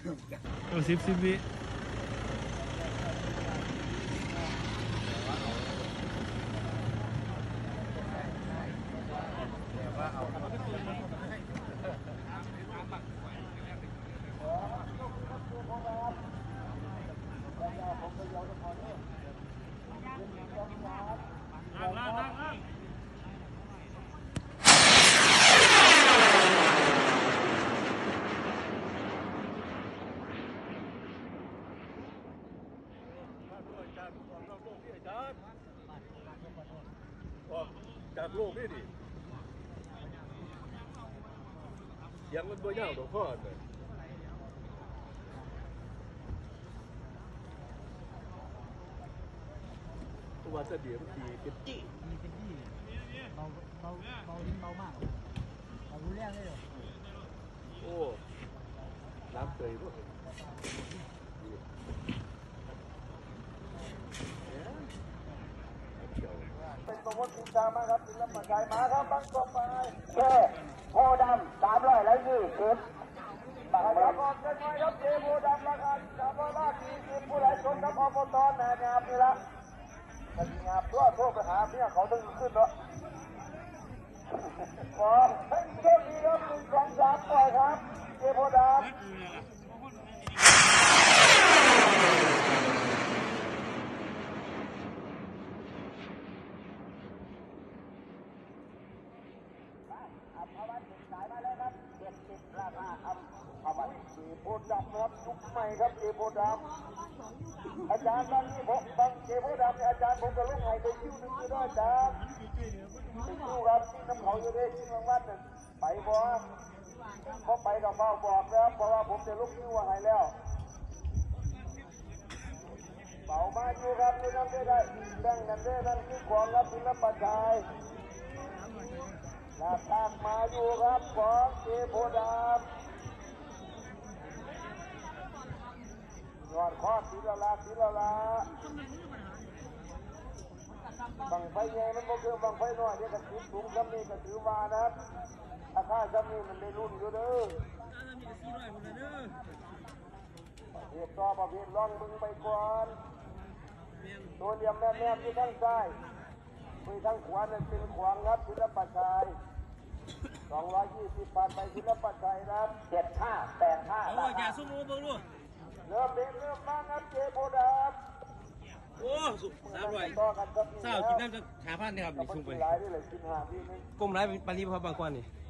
เออสิบสิบวิจากโลกนี่ดิยังมันบ่ยาวดอกพ่อเลยตัวจะเดี๋ยวมันตีเป็นจี้มีเป็นที่เบาเบาเบาลิ้นเบามากเบารู้เรื่องได้เลยโอ้น้ำเตยด้วยเขียว เป็นสมมติจามาครับศิลปะกายมาครับบังกบไปแค่โพดำสามร้อยแล้วยี่สิบบังครับกันหน่อยครับเจโพดำราคาสามร้อยบาทสี่สิบผู้ใดชนครับอบตแหนงามนี่ละมันงามตัวโทษไปหาเมียเขาดึงขึ้นเนาะขอให้โชคดีครับหนึ่งสองสามปล่อยครับเจโพดำ อัภวัตสายมาแล้วครับเจ็ดสิบราคาอัภวัตสีโพธิ์ดำครับยุคใหม่ครับสีโพธิ์ดำอาจารย์บางนี่ผมบางสีโพธิ์ดำเนี่ยอาจารย์ผมจะลงให้ไปคิ้วหนึ่งก็ได้อาจารย์ไปคิวครับที่น้ำเขาอยู่ได้ที่รางวัลน่ะไปบ่พอไปกับเฝ้าบอกแล้วเพราะว่าผมจะลุกคิ้วให้แล้วเป่ามาอยู่ครับนี่น้ำได้ได้แบ่งกันได้นั่นคือของรับศิลปะชาย ลาตากมาอยู่ครับของเจโพดามยอดข้อสีละลาสีละลาบังไฟใหญ่มันก็คือบังไฟน้อยเดี๋ยวกันติดสูงซ้ำนี่ก็ถือวานะครับราคาซ้ำนี่มันได้รุ่นอยู่เด้อเหตุต่อประเภทล่องมึงไปก่อนตัวเหลี่ยมแม่ๆที่ทั้งซ้ายมือทั้งขวานั่นเป็นขวางครับศิลปะชาย สองร้อยยี่สิบบาทไปศิลปะชายนะครับเจ็ดห้าแปดห้าโอ้ยอย่าสู้มือเบิ่งดูเริ่มเด็กเริ่มมาครับเจโพดามโอ้สุสามร้อยต่อกันครับเศร้ากินน้ำจะหาพันนี่ครับนี่มันซุ่มไปกินหลายนี่เลยกินหาพี่นึงก้มไรปลาลีพอบางกวนนี่เ